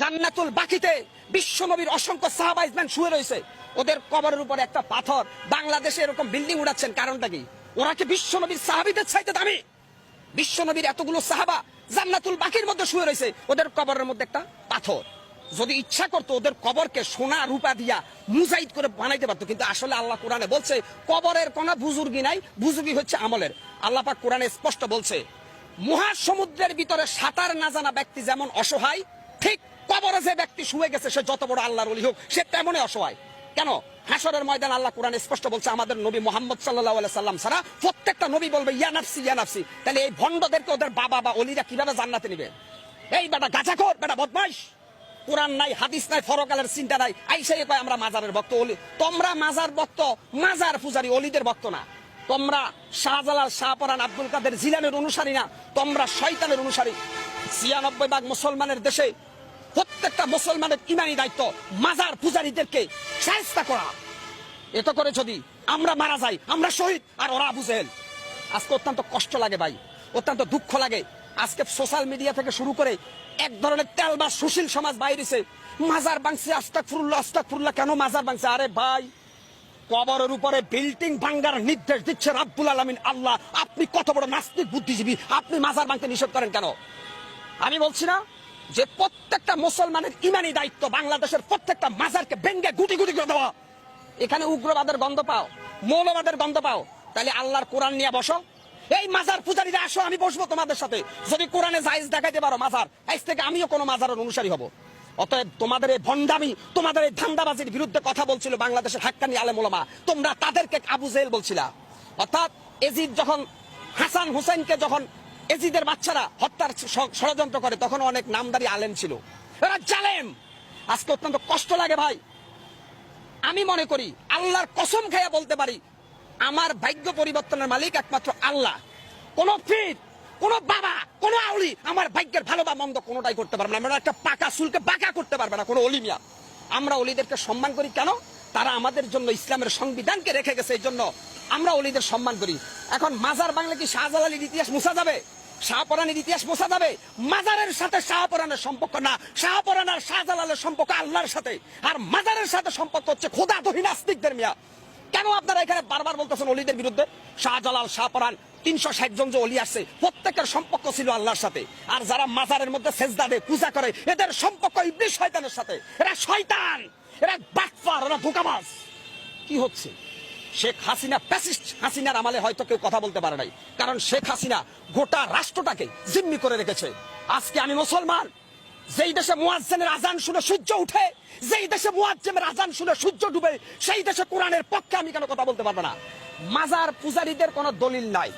জান্নাতুল বাকিতে বিশ্ব নবীর অসংখ্য সাহাবাইজম্যান শুয়ে রয়েছে। ওদের কবরের উপরে একটা পাথর। বাংলাদেশে এরকম বিল্ডিং উড়াচ্ছেন, কারণটা কি? ওরা কি বিশ্ব নবীর সাহাবিদের চাইতে দামি? বিশ্ব নবীর এতগুলো সাহাবা জান্নাতুল বাকির মধ্যে শুয়ে রয়েছে, ওদের কবরের মধ্যে একটা পাথর। যদি ইচ্ছা করতো ওদের কবরকে সোনা রূপা দিয়া মুজাইদ করে বানাইতে পারতো, কিন্তু আসলে আল্লাহ কোরআনে বলছে, কবরের কোনো বুজুর্গি নাই, বুজুর্গি হচ্ছে আমলের। আল্লাহ কোরআনে স্পষ্ট বলছে, মহাসমুদ্রের ভিতরে সাঁতার না জানা ব্যক্তি যেমন অসহায়, ঠিক কবরে যে ব্যক্তি শুয়ে গেছে, সে যত বড় আল্লাহর অলি হোক, সে তেমনই অসহায়। কেন? হাসরের ময়দান আল্লাহ কোরআন স্পষ্ট বলছে, আমাদের নবী মোহাম্মদ সাল্লাহ সাল্লাম সারা প্রত্যেকটা নবী বলবে, ইয়া নাফসি ইয়া নাফসি। তাহলে এই ভণ্ডদেরকে ওদের বাবা বা অলিরা কীভাবে জান্নাতে নিবে? এই বেটা গাছা গাছাখোর বেটা বদমাইশ। কোরআন নাই, হাদিস নাই ফরকালের চিন্তা নাই। আইসাই কয়, আমরা মাজারের ভক্ত অলি তোমরা মাজার ভক্ত, মাজার পূজারি অলিদের ভক্ত না। তোমরা শাহজালাল, শাহপরান, আব্দুল কাদের জিলানের অনুসারী না। তোমরা শয়তানের অনুসারী। ছিয়ানব্বই ভাগ মুসলমানের দেশে প্রত্যেকটা মুসলমানের ইমানি দায়িত্ব মাজার পূজারীদেরকে চেষ্টা করা। এত করে যদি আমরা মারা যাই, আমরা শহীদ, আর ওরা বুঝেন আজকে অত্যন্ত কষ্ট লাগে ভাই, অত্যন্ত দুঃখ লাগে। আজকে সোশ্যাল মিডিয়া থেকে শুরু করে এক ধরনের তেল বা সুশীল সমাজ বাইরেছে। মাজার বাংছে আস্তাক ফুরুল্লাহ আস্তাক ফুরুল্লাহ কেন মাজার বাংছে আরে ভাই, কবরের উপরে বিল্ডিং ভাঙ্গার নির্দেশ দিচ্ছে রাব্বুল আলমিন। আল্লাহ, আপনি কত বড় নাস্তিক, বুদ্ধিজীবী, আপনি মাজার ভাঙতে নিষেধ করেন কেন? আমি বলছি না যে প্রত্যেকটা মুসলমানের ইমানি দায়িত্ব বাংলাদেশের প্রত্যেকটা মাজারকে ভেঙ্গে গুটি গুটি করে দেওয়া। এখানে উগ্রবাদের গন্ধ পাও, মৌলবাদের গন্ধ পাও। তাহলে আল্লাহর কোরআন নিয়ে বসো। এই মাজার পূজারীরা আসো, আমি বসবো তোমাদের সাথে। যদি কোরআনে জায়েজ দেখাইতে পারো মাজার, আজ থেকে আমিও কোনো মাজারের অনুসারী হব। অতএব তোমাদের এই ভণ্ডামি, তোমাদের এই ধান্দাবাজির বিরুদ্ধে কথা বলছিল বাংলাদেশের হাক্কানি আলেমোলামা তোমরা তাদেরকে আবু জেল বলছিলা। অর্থাৎ এজিদ যখন হাসান হুসেনকে যখন এজিদের বাচ্চারা হত্যার ষড়যন্ত্র করে তখন অনেক নামদারি আলেম ছিল। এরা জালেম! আজকে অত্যন্ত কষ্ট লাগে ভাই। আমি মনে করি, আল্লাহর কসম খাইয়া বলতে পারি, আমার ভাগ্য পরিবর্তনের মালিক একমাত্র আল্লাহ। কোন পীর, কোন বাবা, কোন আউলি আমার ভাগ্যের ভালো বা মন্দ কোনোটাই করতে পারবে না। আমরা একটা পাকা চুলকে বাঁকা করতে পারবে না, কোনো অলিমিয়া আমরা অলিদেরকে সম্মান করি কেন? তারা আমাদের জন্য ইসলামের সংবিধানকে রেখে গেছে, এই জন্য আমরা অলিদের সম্মান করি। এখন মাজার বাংলা কি শাহজালালির ইতিহাস মুছা যাবে? শাহপরানের ইতিহাস মোছা যাবে। মাজারের সাথে শাহপরানের সম্পর্ক না। শাহপরান আর শাহজালালের সম্পর্ক আল্লাহর সাথে। আর মাজারের সাথে সম্পর্ক হচ্ছে খোদা দহি নাস্তিকদের মিয়া। কেন আপনারা এখানে বারবার বলতেছেন অলিদের বিরুদ্ধে? শাহজালাল, শাহপরান, তিনশো ষাট জন যে অলি আসছে প্রত্যেকের সম্পর্ক ছিল আল্লাহর সাথে। আর যারা মাজারের মধ্যে সেজদা দেয়, পূজা করে, এদের সম্পর্ক ইবলিশ শয়তানের সাথে। এরা শয়তান! এরা বাটপার এরা ধোকাবাজ। কি হচ্ছে? শেখ হাসিনা প্যাসিস্ট হাসিনার আমলে হয়তো কেউ কথা বলতে পারে নাই। কারণ শেখ হাসিনা গোটা রাষ্ট্রটাকে জিম্মি করে রেখেছে। আজকে আমি মুসলমান, যেই দেশে মুয়াজ্জেনের আজান শুনে সূর্য উঠে, যেই দেশে মুয়াজ্জেমের আজান শুনে সূর্য ডুবে, সেই দেশে কোরআনের পক্ষে আমি কেন কথা বলতে পারব না? মাজার পূজারীদের কোনো দলিল নাই।